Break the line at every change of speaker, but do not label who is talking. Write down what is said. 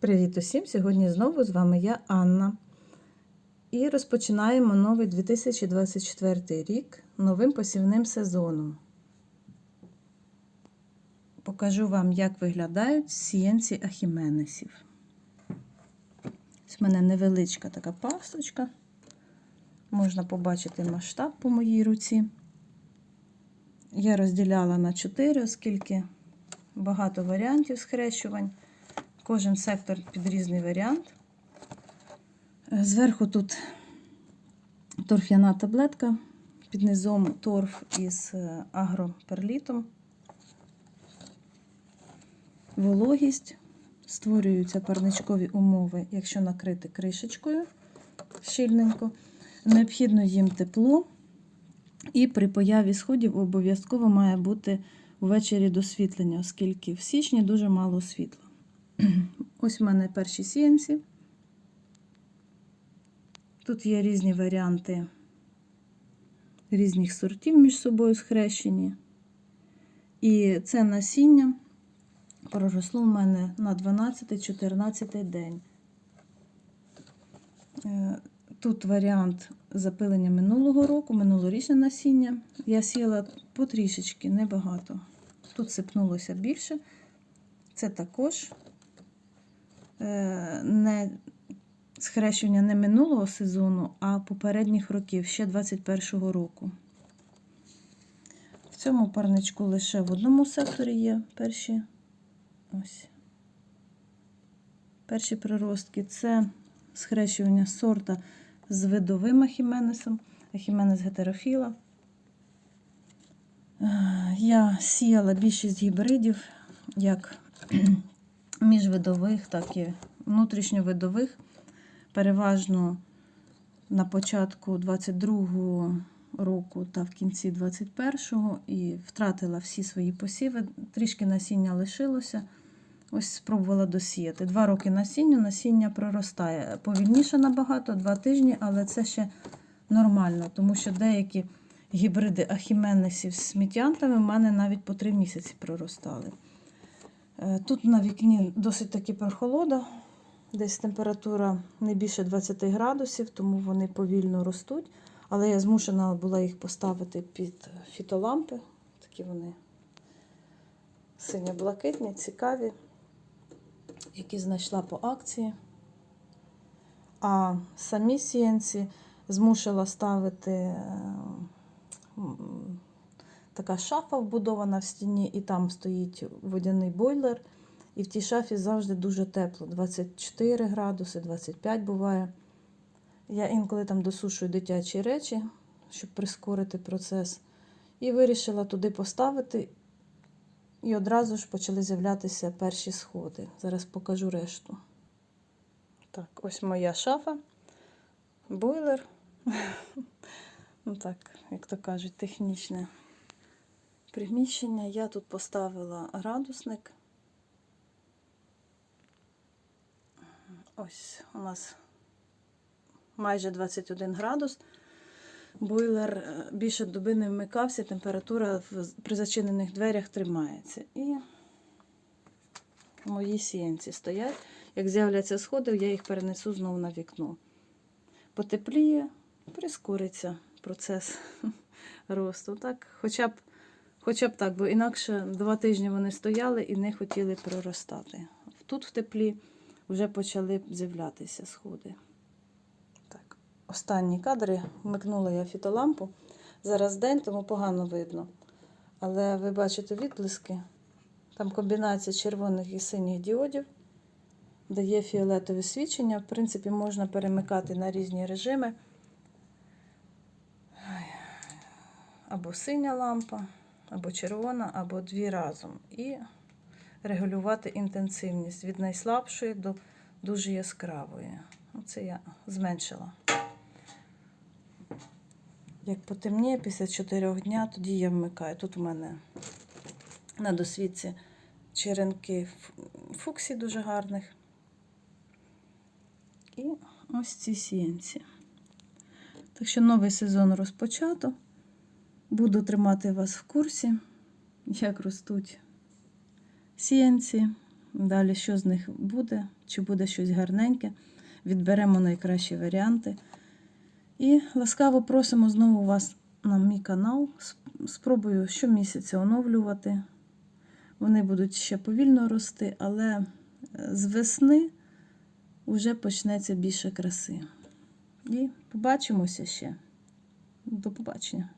Привіт усім! Сьогодні знову з вами я Анна. І розпочинаємо новий 2024 рік новим посівним сезоном. Покажу вам, як виглядають сіянці ахіменесів. Ось мене невеличка така пасточка. Можна побачити масштаб по моїй руці. Я розділяла на 4, оскільки багато варіантів схрещувань. Кожен сектор під різний варіант. Зверху тут торф'яна таблетка, під низом торф із агроперлітом. Вологість. Створюються парничкові умови, якщо накрити кришечкою щільненько. Необхідно їм тепло, і при появі сходів обов'язково має бути ввечері досвітлення, оскільки в січні дуже мало світла. Ось у мене перші сіянці. Тут є різні варіанти різних сортів між собою схрещені. І це насіння проросло в мене на 12-14 день. Тут варіант запилення минулого року, минулорічне насіння. Я сіяла потрішечки, небагато. Тут сипнулося більше. Це також не схрещення не минулого сезону, а попередніх років, ще 21-го року. В цьому парничку лише в одному секторі є перші ось. Перші приростки це схрещування сорта з видовим ахіменесом, ахіменес гетерофіла. Я сіяла більшість гібридів, як міжвидових, так і внутрішньовидових. Переважно на початку 22-го року та в кінці 21-го і втратила всі свої посіви. Трішки насіння лишилося. Ось спробувала досіяти. Два роки насіння, насіння проростає. Повільніше набагато, два тижні, але це ще нормально, тому що деякі гібриди ахіменесів з смітянтами в мене навіть по три місяці проростали. Тут на вікні досить таки прохолода, десь температура не більше 20 градусів, тому вони повільно ростуть. Але я змушена була їх поставити під фітолампи. Такі вони синьо-блакитні, цікаві, які знайшла по акції. А самі сіянці змусила ставити така шафа вбудована в стіні, і там стоїть водяний бойлер. І в тій шафі завжди дуже тепло. 24 градуси, 25 буває. Я інколи там досушую дитячі речі, щоб прискорити процес. І вирішила туди поставити. І одразу ж почали з'являтися перші сходи. Зараз покажу решту. Так, ось моя шафа, бойлер. Ну так, як то кажуть, технічне приміщення. Я тут поставила градусник. Ось у нас майже 21 градус. Бойлер більше доби не вмикався, температура при зачинених дверях тримається. І мої сіянці стоять. Як з'являться сходи, я їх перенесу знову на вікно. Потепліє, прискориться процес росту. Так, Хоча б хоча б так, бо інакше два тижні вони стояли і не хотіли проростати. Тут в теплі вже почали з'являтися сходи. Так, Останні кадри вмикнула я фітолампу. Зараз день, тому погано видно. Але ви бачите відблиски. Там комбінація червоних і синіх діодів, дає фіолетове свічення. В принципі, можна перемикати на різні режими. Або синя лампа, або червона, або дві разом. І регулювати інтенсивність від найслабшої до дуже яскравої. Оце я зменшила. Як потемніє після 4 дня, тоді я вмикаю. Тут у мене на досвідці черенки фуксі дуже гарних. І ось ці сіянці. Так що новий сезон розпочато. Буду тримати вас в курсі, як ростуть сіянці, Далі, що з них буде, чи буде щось гарненьке. Відберемо найкращі варіанти. І ласкаво просимо знову вас на мій канал. Спробую щомісяця оновлювати. Вони будуть ще повільно рости, але е, з весни вже почнеться більше краси. І побачимося ще. До побачення.